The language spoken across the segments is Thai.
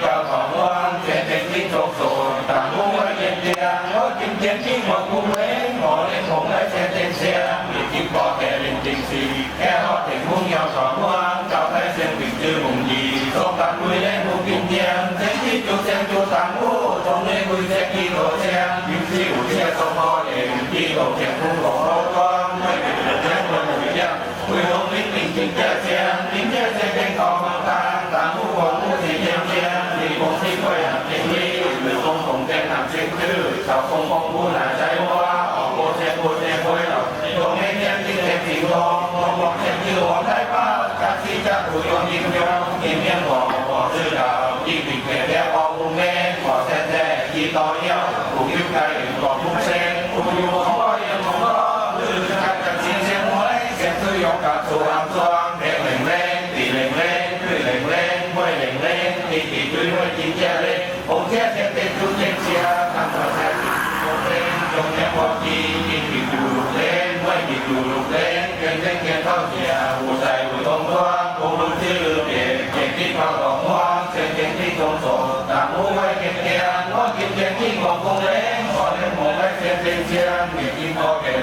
เก่าของว่างเสียงเด็กที่โศกโศกต่างมุ่งไว้เย็นเดียงโอ้กินเทียนที่หมดมุงเล้งหมอเล่นผมได้เสียเต็มเสียมีที่ปอแก่เล่นจริงสีแค่ฮอดถึงมุ่งยาวสองว่างเจ้าใครเสียงปิดชื่อมุงยีโศกตัดมือเล่นมุงกินเทียงเสียงที่จุดเสียงจุดต่างมู่ตรงนี้คุยเสียงที่โหเสียงยิ้มที่หูเสียสมพอเองที่โหเสียงพุ่งของเราก็ไม่เป็นเสียงคนหนุ่ยังคุยลงลิ้นปิ่งจริงเจ้าเสียงลิ้นเจ้าเสียงเป็น องเสียงได้ป้าจากที่จะถูกยอมยิงยอมกินเมียงบ่อกบอกชื่อดาวยิ่งปิดแก่แล้วออกมุงแม่ขอแท้แท้กีต่อเยี่ยวถูกยิ้มไก่อกมุงเซงถูกอยู่ของก็ยังของก็ลือกันจากเสียงเสียงหวยเสียงซื้อยกกับสวงสวงเด็กเหล่งเล่งตีเหล่งเล่งคือเหล่งเล่งห้วยเหล่งเล่งตีตีด้วยห้วยกินแก่เล่งผมแค่เสียงเต็มทุกเสียงเชียทำตัวแทนโมเล่งจงแค่พอกีกินกินอยู่ลูกเล่งห้วยกินอยู่ลูกเล่งเก่งเก่งเก่งเท่าเสีย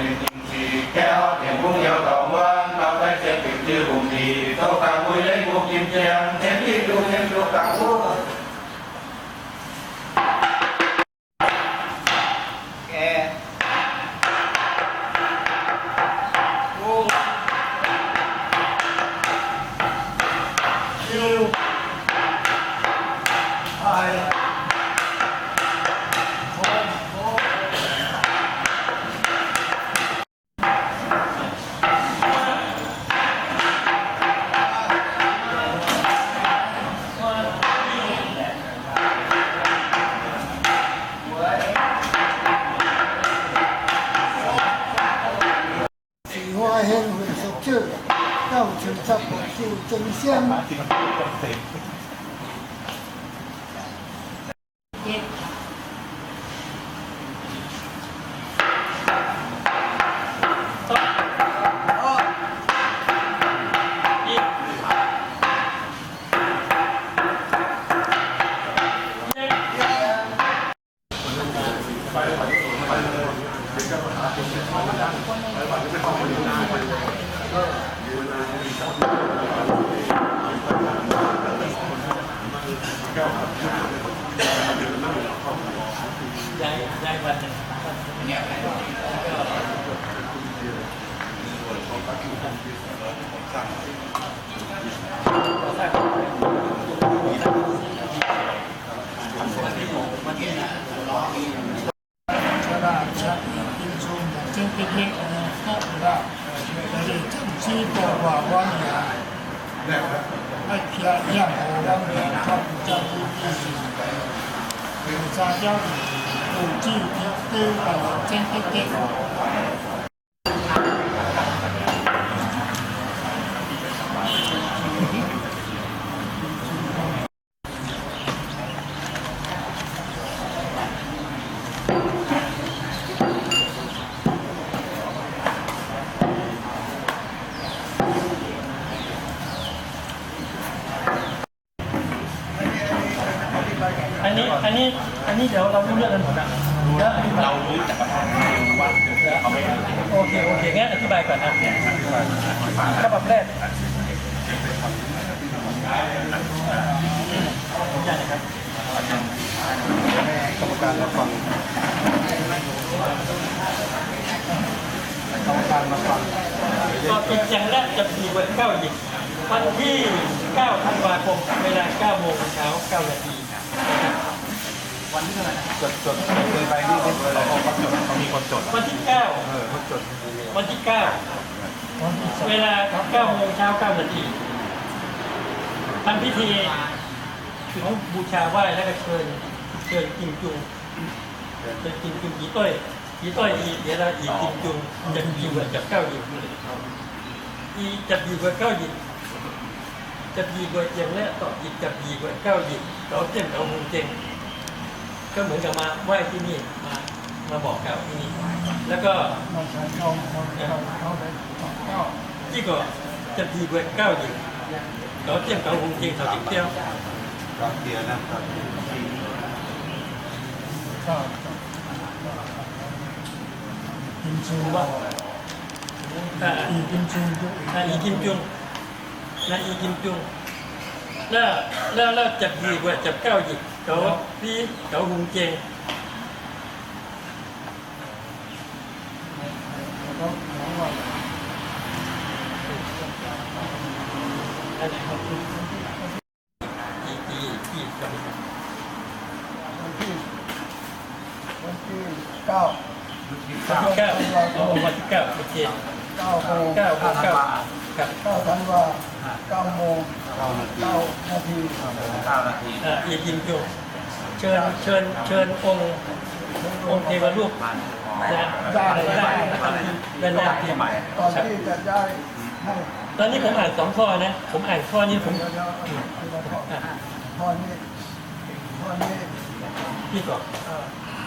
กินพอแก่ลิงจริงสีแก้วเสียงพุ่งยาว mettere insieme ได้ได้วันหนึ่ง这两头两边全部交织一起来回擦两遍后继续推到肩 อันนี้อันนี้อันนี้เดี๋ยวเรารู้เรื่องกันหมดอะแล้วอธิบายเรารู้จักกับว่าเขาไม่ได้โอเคโอเคงั้นอธิบายก่อนนะฉบับแรกผมอยากนะครับกรรมการมาฟังกรรมการมาฟังก็เป็นอย่างแรกจะมีวันเก้าหยิบวันที่9ธันวาคมเวลา9โมงเช้า9นาที วันที่เท่าไหร่จดจดเคยไปที่ที่เขาเขาจดเขามีคนจดวันที่เออเขาจด9วันที่9เวลา9โมงเช้า9นาทีทำพิธีถึงบูชาไหว้แล้วก็เชิญเชิญกิมจุงเชิญกิมจุงอีต้อยอีต้อยอีเดี๋ยวเราอีกิมจุงจะอยู่กับเก้าหยิบอีจะอยู่กับเก้าหยิบจะดีกว่าเจียงและต่อหยิบจะดีกว่าเก้าหยิบเราเจียงเราหงเจง ก็เหมือนกับมาไหว้ที่นี่มามาบอกกล่าวที่นี่ แล้วก็ที่ก็จะดีกว่าก้าดีต่อเทียบกัาวงเกียงต่อจิ๊กเที่ยวต่อเทียวนะครับกิมจูว่าอีกิมจุงนะอีกิมจุงนะอีกิมจุแล้วแล้วแล้วจับดีกว่าจับเก้าหยิบ กเขาพี่เขาหุงเจงแล้วก็น้องว่าอันไหนครับอีอีอีกับวันที่วันที่เก้าวันที่เก้าเอาวันที่เก้าโอเคเก้าโมงเก้าเก้าเก้าครับเก้าธันวาเก้าโมง เก้านาทีเก้านาทีเก้านาทีอ่าอีกิมจุเชิญเชิญเชิญองค์องค์เทวรูปนะได้ได้ได้ได้ที่หมายตอนที่จะได้ให้ตอนนี้ผมอ่านสองข้อนะ ผมอ่านข้อนี้ผมข้อนี้ข้อนี้พี่ก่อนเอ่อ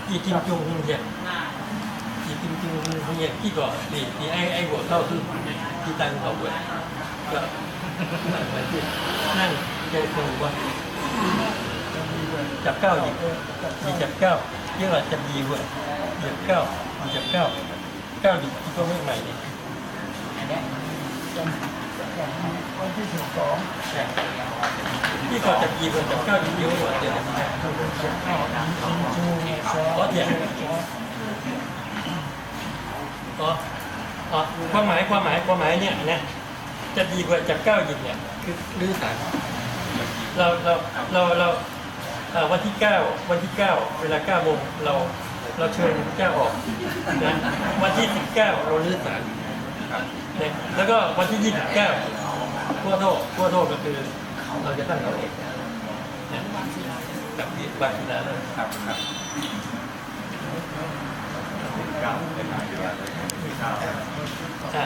อีกิมจุงฮุงเหียนอีกิมจุงฮุงเหียพี่ก่อนนี่นี่ไอ้ไอ้หัวเข้าคือที่ตังเขาเว้ยก็ นั่งใจตรงว่าจะมีเลยจับเก้าอีกเออจับมีจับเก้าเรียกว่าจับยีเว้ยหยียบเก้ามีจับเก้าเก้าดิที่ก็ไม่ใหม่นี่จนวันที่สิบสองพี่ก่อนจับยีเว้ยจับเก้าดิเดียวหัวเดียวกินชูสออ๋อเถียงอ๋ออ๋อความหมายความหมายความหมายเนี่ยนะ จะดีกว่าจับเก้าหยิบเนี่ยคือรื้อสารเราเราเราเราเอ่อวันที่เก้าวันที่เก้าเวลาเก้าโมงเราเราเชิญเจ้าออกนะวันที่สิบเก้าเรารื้อสารเนี่ยแล้วก็วันที่ยี่สิบเก้าทั่วโทษทั่วโทษก็คือเราจะตั้งเขาเองนะกับที่บางทีแล้วครับครับอะ